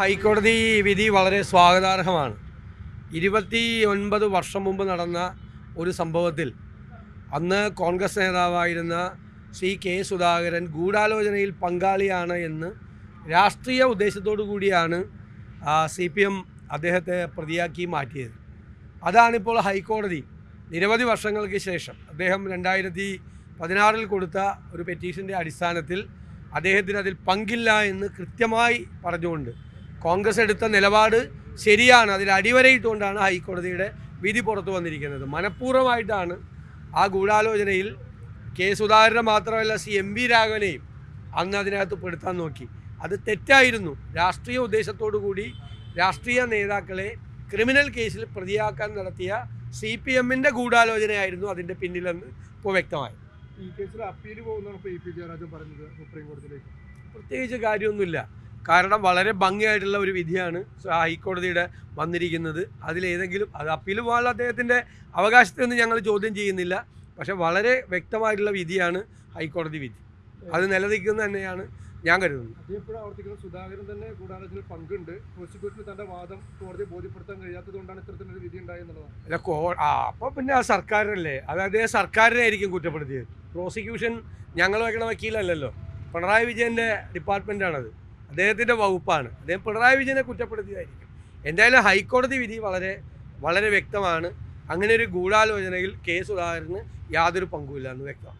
ഹൈക്കോടതി വിധി വളരെ സ്വാഗതാർഹമാണ്. ഇരുപത്തി ഒൻപത് വർഷം മുമ്പ് നടന്ന ഒരു സംഭവത്തിൽ അന്ന് കോൺഗ്രസ് നേതാവായിരുന്ന ശ്രീ കെ സുധാകരൻ ഗൂഢാലോചനയിൽ പങ്കാളിയാണ് എന്ന് രാഷ്ട്രീയ ഉദ്ദേശത്തോടു കൂടിയാണ് സി പി എം അദ്ദേഹത്തെ പ്രതിയാക്കി മാറ്റിയത്. അതാണിപ്പോൾ ഹൈക്കോടതി നിരവധി വർഷങ്ങൾക്ക് ശേഷം അദ്ദേഹം രണ്ടായിരത്തി പതിനാറിൽ കൊടുത്ത ഒരു പെറ്റീഷന്റെ അടിസ്ഥാനത്തിൽ അദ്ദേഹത്തിന് അതിൽ പങ്കില്ല എന്ന് കൃത്യമായി പറഞ്ഞുകൊണ്ട് കോൺഗ്രസ് എടുത്ത നിലപാട് ശരിയാണ്. അതിൽ അടിവരയിട്ടുകൊണ്ടാണ് ഹൈക്കോടതിയുടെ വിധി പുറത്തു വന്നിരിക്കുന്നത്. മനഃപൂർവമായിട്ടാണ് ആ ഗൂഢാലോചനയിൽ കെ സുധാകരനെ മാത്രമല്ല സി എം വി രാഘവനെയും അന്ന് അതിനകത്ത് പെടുത്താൻ നോക്കി. അത് തെറ്റായിരുന്നു. രാഷ്ട്രീയ ഉദ്ദേശത്തോടു കൂടി രാഷ്ട്രീയ നേതാക്കളെ ക്രിമിനൽ കേസിൽ പ്രതിയാക്കാൻ നടത്തിയ സി പി എമ്മിന്റെ ഗൂഢാലോചനയായിരുന്നു അതിന്റെ പിന്നിലെന്ന് ഇപ്പോൾ വ്യക്തമായി. ഈ കേസിൽ അപ്പീൽ പോകുന്നതാണ് ഇപ്പോൾ ഇ പി ജയരാജൻ പറഞ്ഞത് സുപ്രീം കോടതിയിലേക്ക്. പ്രത്യേകിച്ച് കാര്യമൊന്നുമില്ല. കാരണം വളരെ ഭംഗിയായിട്ടുള്ള ഒരു വിധിയാണ് ഹൈക്കോടതിയുടെ വന്നിരിക്കുന്നത്. അതിലേതെങ്കിലും അത് അപ്പീൽ പോകാനുള്ള അദ്ദേഹത്തിന്റെ അവകാശത്തിൽ നിന്ന് ഞങ്ങൾ ചോദ്യം ചെയ്യുന്നില്ല. പക്ഷെ വളരെ വ്യക്തമായിട്ടുള്ള വിധിയാണ് ഹൈക്കോടതി വിധി. അത് നിലനിൽക്കുന്നത് തന്നെയാണ് ഞാൻ കരുതുന്നത്. അതേപ്പോഴും സുധാകരൻ തന്നെ ഗൂഢാലോചനയിൽ പങ്കുണ്ട്. പ്രോസിക്യൂഷന് തന്റെ വാദം കോടതിയെ ബോധ്യപ്പെടുത്താൻ കഴിയാത്തത് കൊണ്ടാണ് ഇത്തരത്തിലൊരു വിധി ഉണ്ടായെന്നുള്ളതാണ് അല്ല കോ ആ അപ്പോൾ പിന്നെ ആ സർക്കാരിനല്ലേ അത് അദ്ദേഹം സർക്കാരിനെ ആയിരിക്കും കുറ്റപ്പെടുത്തിയത്. പ്രോസിക്യൂഷൻ ഞങ്ങൾ വയ്ക്കണ വക്കീലല്ലല്ലോ. പിണറായി വിജയന്റെ ഡിപ്പാർട്ട്മെന്റാണത് അദ്ദേഹത്തിന്റെ വകുപ്പാണ്. അദ്ദേഹം പിണറായി വിജയനെ കുറ്റപ്പെടുത്തിയതായിരിക്കും. എന്തായാലും ഹൈക്കോടതി വിധി വളരെ വളരെ വ്യക്തമാണ്. അങ്ങനെ ഒരു ഗൂഢാലോചനയിൽ കെ സുധാകരന് യാതൊരു പങ്കുമില്ല എന്ന് വ്യക്തമാണ്.